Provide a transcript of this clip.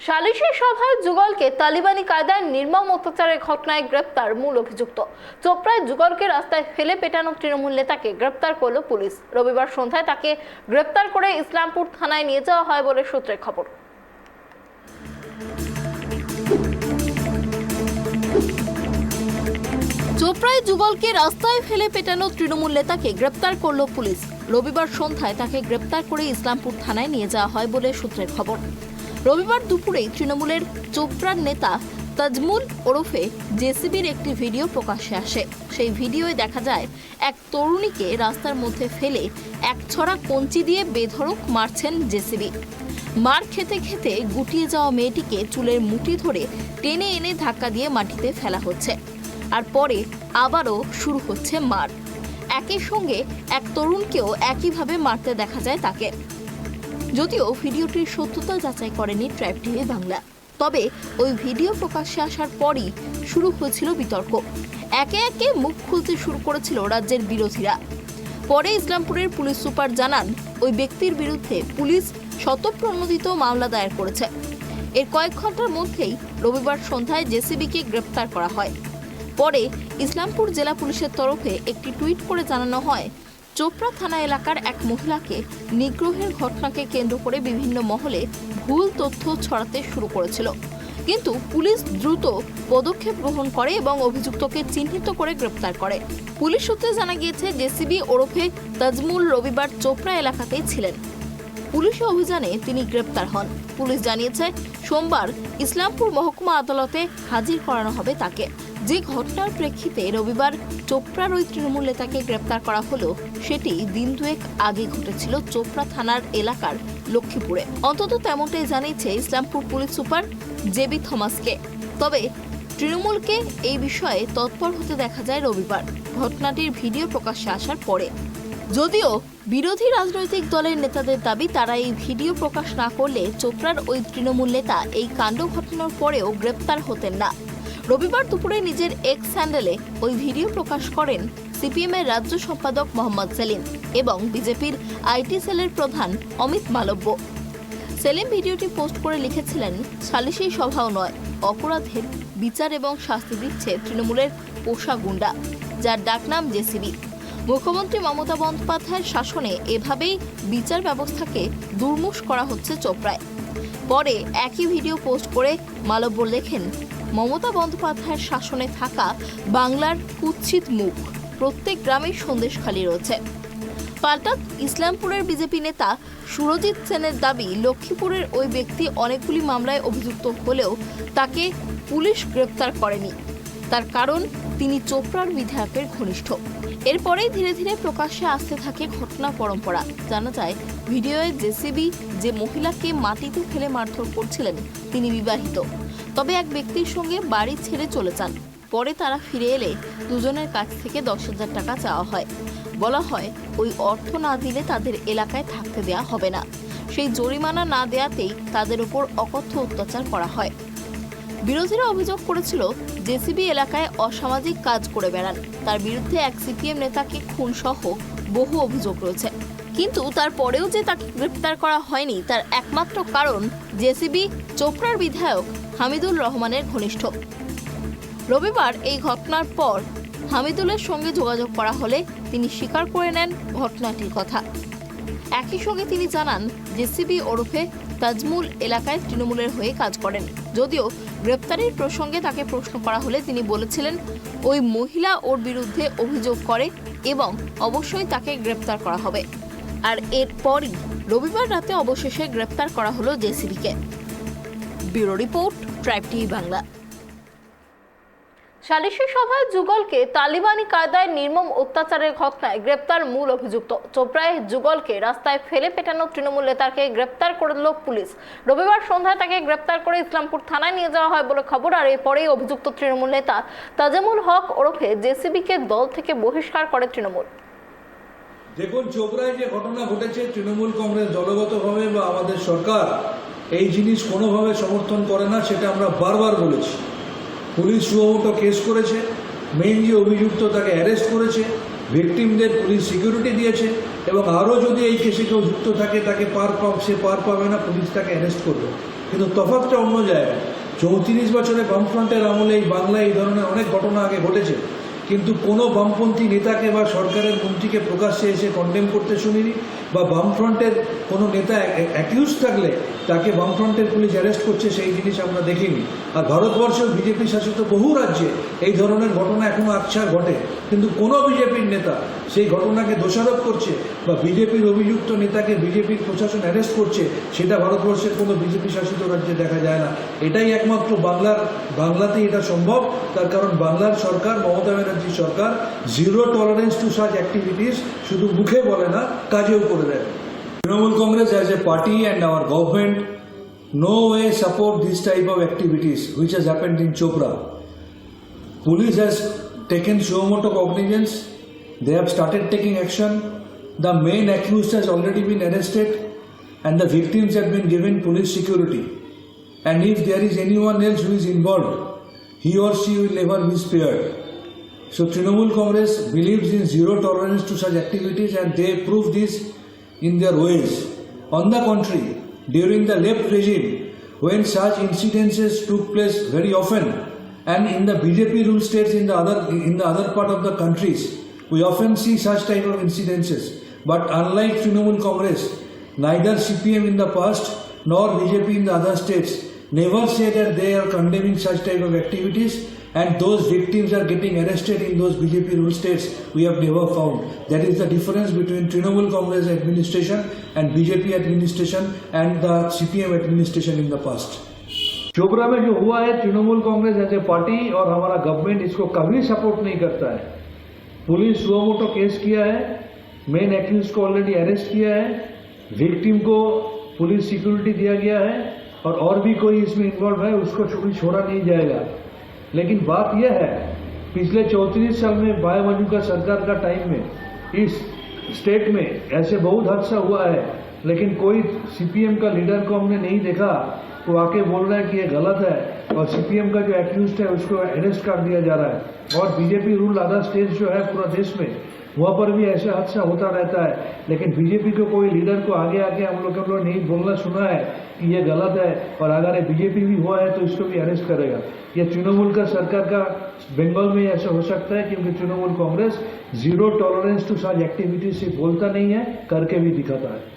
সালিশি সভায় যুগলকে তালিবানি কায়দায় নির্মম অত্যাচারের ঘটনায় গ্রেপ্তার মূল অভিযুক্ত। চোপড়ায় যুগলকে রাস্তায় ফেলে পেটানো তৃণমূল নেতাকে গ্রেপ্তার করল পুলিশ। রবিবার সন্ধ্যায় তাকে গ্রেপ্তার করে ইসলামপুর থানায় নিয়ে যাওয়া হয় বলে সূত্রের খবর। চোপড়ায় যুগলকে রাস্তায় ফেলে পেটানো তৃণমূল নেতাকে গ্রেপ্তার করল পুলিশ। রবিবার সন্ধ্যায় তাকে গ্রেপ্তার করে ইসলামপুর থানায় নিয়ে যাওয়া হয় বলে সূত্রের খবর। রবিবার দুপুরে তৃণমূলের চোপড়ার নেতা তাজমুল ওরফে জেসিবির একটি ভিডিও প্রকাশ্যে আসে। সেই ভিডিওয় দেখা যায়, এক তরুণীকে রাস্তার মধ্যে ফেলে এক ছড়া কঞ্চি দিয়ে বেধড়ক মারছেন জেসিবি। মার খেতে খেতে গুটিয়ে যাওয়া মেয়েটিকে চুলের মুঠি ধরে টেনে এনে ধাক্কা দিয়ে মাটিতে ফেলা হচ্ছে। আর পরে আবারও শুরু হচ্ছে মার। একই সঙ্গে এক তরুণকেও একইভাবে মারতে দেখা যায় তাকে। যদিও ভিডিওটির সত্যতা যাচাই করেনি ট্রাইব টিভি বাংলা। তবে ওই ভিডিও প্রকাশ্যে আসার পরই শুরু হয়েছিল বিতর্ক। একে একে মুখ খুলতে শুরু করেছিল রাজ্যের বিরোধীরা। পরে ইসলামপুরের পুলিশ সুপার জানান, ওই ব্যক্তির বিরুদ্ধে পুলিশ শতপ্রণোদিত মামলা দায়ের করেছে। এর কয়েক ঘণ্টার মধ্যেই রবিবার সন্ধ্যায় জেসিবিকে গ্রেপ্তার করা হয়। পরে ইসলামপুর জেলা পুলিশের তরফে একটি টুইট করে জানানো হয় চোপড়া থানা এলাকার এক মহিলাকে নিগ্রহের ঘটনাকে কেন্দ্র করে বিভিন্ন মহলে ভুল তথ্য ছড়াতে শুরু করেছিল। কিন্তু পুলিশ দ্রুত পদক্ষেপ গ্রহণ করে এবং অভিযুক্তকে চিহ্নিত করে গ্রেপ্তার করে। পুলিশ সূত্রে জানা গিয়েছে, জেসিবি ওরফে তাজমুল রবিবার চোপড়া এলাকাতেই ছিলেন। পুলিশ অভিযানে তিনি গ্রেপ্তার হন। পুলিশ জানিয়েছে, সোমবার ইসলামপুর মহকুমা আদালতে হাজির করানো হবে তাকে। যে ঘটনার প্রেক্ষিতে রবিবার চোপড়ার ওই তৃণমূল নেতাকে গ্রেপ্তার করা হলো, সেটি দিন দুয়েক আগে ঘটেছিল চোপড়া থানার এলাকার লক্ষ্মীপুরে। অন্তত তেমনটাই জানিয়েছে Islampur police super J B থমাসকে। তবে তৃণমূলকে এই বিষয়ে তৎপর হতে দেখা যায় রবিবার। ঘটনাটির ভিডিও প্রকাশ্যে আসার পরে। যদিও বিরোধী রাজনৈতিক দলের নেতাদের দাবি, তারা এই ভিডিও প্রকাশ না করলে চোপড়ার ওই তৃণমূল নেতা এই কাণ্ড ঘটনার পরেও গ্রেপ্তার হতেন না। রবিবার দুপুরে নিজের এক্স স্যান্ডেলে ওই ভিডিও প্রকাশ করেন সিপিএমের রাজ্য সম্পাদক মোহাম্মদ সেলিম এবং বিজেপির আইটি সেলের প্রধান অমিত মালব্য। সেলিম ভিডিওটি পোস্ট করে লিখেছিলেন সালিশি সভাও নয়, অপরাধের বিচার এবং শাস্তি দিচ্ছে তৃণমূলের পোষা গুন্ডা, যার ডাকনাম জেসিবি মুখ্যমন্ত্রী মমতা বন্দ্যোপাধ্যায়ের শাসনে এভাবেই বিচার ব্যবস্থাকে দুর্মুষ করা হচ্ছে চোপড়ায়। পরে একই ভিডিও পোস্ট করে মালব্য লেখেন মমতা বন্দ্যোপাধ্যায়ের শাসনে থাকা বাংলার কুৎসিত মুখ প্রত্যেক গ্রামেই সন্দেশখালি রয়েছে। পাল্টা ইসলামপুরের বিজেপি নেতা সুরজিৎ সেনের দাবি, লক্ষ্মীপুরের ওই ব্যক্তি অনেকগুলি মামলায় অভিযুক্ত হলেও তাকে পুলিশ গ্রেপ্তার করেনি। তার কারণ, তিনি চোপড়ার বিধায়কের ঘনিষ্ঠ। এরপরেই ধীরে ধীরে প্রকাশ্যে আসতে থাকে ঘটনা পরম্পরা। জানা যায়, ভিডিওয়ে জেসিবি যে মহিলাকে মাটিতে ফেলে মারধর করছিলেন, তিনি বিবাহিত। তবে এক ব্যক্তির সঙ্গে বাড়ি ছেড়ে চলে যান। পরে তারা ফিরে এলে দুজনের কাছ থেকে দশ হাজার টাকা চাওয়া হয়। বলা হয়, ওই অর্থ না দিলে তাদের এলাকায় থাকতে দেয়া হবে না। সেই জরিমানা না দেয়াতেই তাদের উপর অকথ্য অত্যাচার করা হয়। বিরোধীরা অভিযোগ করেছিল, জেসিবি এলাকায় অসামাজিক কাজ করে বেড়ান। তার বিরুদ্ধে এক সিপিএম নেতাকে খুনসহ বহু অভিযোগ রয়েছে। কিন্তু তারপরেও যে তাকে গ্রেপ্তার করা হয়নি, তার একমাত্র কারণ জেসিবি চোপড়ার বিধায়ক হামিদুল রহমানের ঘনিষ্ঠ। রবিবার এই ঘটনার পর হামিদুলের সঙ্গে যোগাযোগ করা হলে তিনি স্বীকার করে নেন ঘটনাটির কথা। একই সঙ্গে তিনি জানান, জেসিবি ওরফে তাজমুল এলাকায় তৃণমূলের হয়ে কাজ করেন। যদিও গ্রেপ্তারির প্রসঙ্গে তাকে প্রশ্ন করা হলে তিনি বলেছিলেন, ওই মহিলা ওর বিরুদ্ধে অভিযোগ করে এবং অবশ্যই তাকে গ্রেপ্তার করা হবে। আর এরপরই রবিবার রাতে অবশেষে গ্রেপ্তার করা হলো জেসিবিকে। Bureau report, tribe TV Bangla. সালিশি সভায় যুগলকে তালিবানি কায়দায় নির্মম অত্যাচারের ঘটনায় গ্রেপ্তার মূল অভিযুক্ত। চোপড়ায় যুগলকে রাস্তায় ফেলে পেটানো তৃণমূল নেতাকে গ্রেপ্তার করল পুলিশ। রবিবার সন্ধ্যায় তাকে গ্রেপ্তার করে ইসলামপুর থানায় নিয়ে যাওয়া হয় বলে খবর, আর এরপরেই অভিযুক্ত তৃণমূল নেতা তাজামুল হক ওরফে জেসিবিকে দল থেকে বহিষ্কার করে তৃণমূল। দেখুন চোপড়ায় যে ঘটনা ঘটেছে, তৃণমূল কংগ্রেস দলগতভাবে বা আমাদের সরকার এই জিনিস কোনোভাবে সমর্থন করে না, সেটা আমরা বারবার বলেছি। পুলিশ সুমোটো কেস করেছে, মেইন যে অভিযুক্ত তাকে অ্যারেস্ট করেছে, ভিকটিমদের পুলিশ সিকিউরিটি দিয়েছে, এবং আরও যদি এই কেসে কেউ যুক্ত থাকে, তাকে পার পাব সে পার পাবে না, পুলিশ তাকে অ্যারেস্ট করবে। কিন্তু তফাৎটা অন্য জায়গায়, চৌত্রিশ বছরে বামফ্রন্টের আমলে এই বাংলায় এই ধরনের অনেক ঘটনা আগে ঘটেছে। কিন্তু কোনো বামপন্থী নেতাকে বা সরকারের মন্ত্রীকে প্রকাশ্যে এসে কন্ডেম করতে শুনিনি, বা বামফ্রন্টের কোনো নেতা অ্যাকিউজ থাকলে তাকে বামফ্রন্টের পুলিশ অ্যারেস্ট করছে, সেই জিনিস আমরা দেখিনি। আর ভারতবর্ষ বিজেপি শাসিত বহু রাজ্যে এই ধরনের ঘটনা এখনও আকছার ঘটে। কিন্তু কোনো বিজেপির নেতা সেই ঘটনাকে দোষারোপ করছে বা বিজেপির অভিযুক্ত নেতাকে বিজেপির প্রশাসন অ্যারেস্ট করছে, সেটা ভারতবর্ষের কোনো বিজেপি শাসিত রাজ্যে দেখা যায় না। এটাই একমাত্র বাংলার, বাংলাতেই এটা সম্ভব। তার কারণ বাংলার সরকার, মমতা ব্যানার্জি সরকার zero tolerance to such activities শুধু মুখে বলে না, কাজেও করে দেয়। Trinamool Congress as a party and our government no way support these type of activities which has happened in Chopra. Police has taken so much of cognizance. They have started taking action. The main accused has already been arrested and the victims have been given police security. And if there is anyone else who is involved, he or she will never be spared. So Trinamool Congress believes in zero tolerance to such activities and they prove this in their ways. On the contrary, during the left regime, when such incidences took place very often, and in the BJP rule states in the other in the other part of the countries, we often see such type of incidences. But unlike Trinamool Congress, neither CPM in the past nor BJP in the other states never say that they are condemning such type of activities and those victims are getting arrested in those BJP rule states we have never found. That is the difference between Trinamool Congress administration and BJP administration and the CPM administration in the past. Chopra में जो हुआ है Trinamool Congress as a party और हमारा government इसको कभी support नहीं करता है पुलिस सुओ मोटो केस किया है मेन एक्यूज को ऑलरेडी अरेस्ट किया है विक्टिम को पुलिस सिक्योरिटी दिया गया है और और भी कोई इसमें इन्वॉल्व है उसको छोड़ा नहीं जाएगा लेकिन बात यह है, पिछले चौंतीस साल में वायुमंडल का सरकार का टाइम में, इस स्टेट में ऐसे बहुत हादसा हुआ है, लेकिन कोई सीपीएम का लीडर को हमने नहीं देखा तो आके बोल रहा है कि ये गलत है, और सीपीएम का जो एक्यूज है, उसको अरेस्ट कर दिया जा रहा है। और बीजेपी रूल आधा स्टेट जो है, पूरा देश में वहाँ पर भी ऐसे हादसा होता रहता है। लेकिन बीजेपी के कोई लीडर को आगे आके हम लोग हम लोग नहीं बोलना सुना है कि ये गलत है और अगर ये बीजेपी भी हुआ है तो इसको भी अरेस्ट करेगा। ये तृणमूल का सरकार का बंगाल में ऐसा हो सकता है क्योंकि Trinamool Congress zero tolerance to such activity से बोलता नहीं है, करके भी दिखाता है।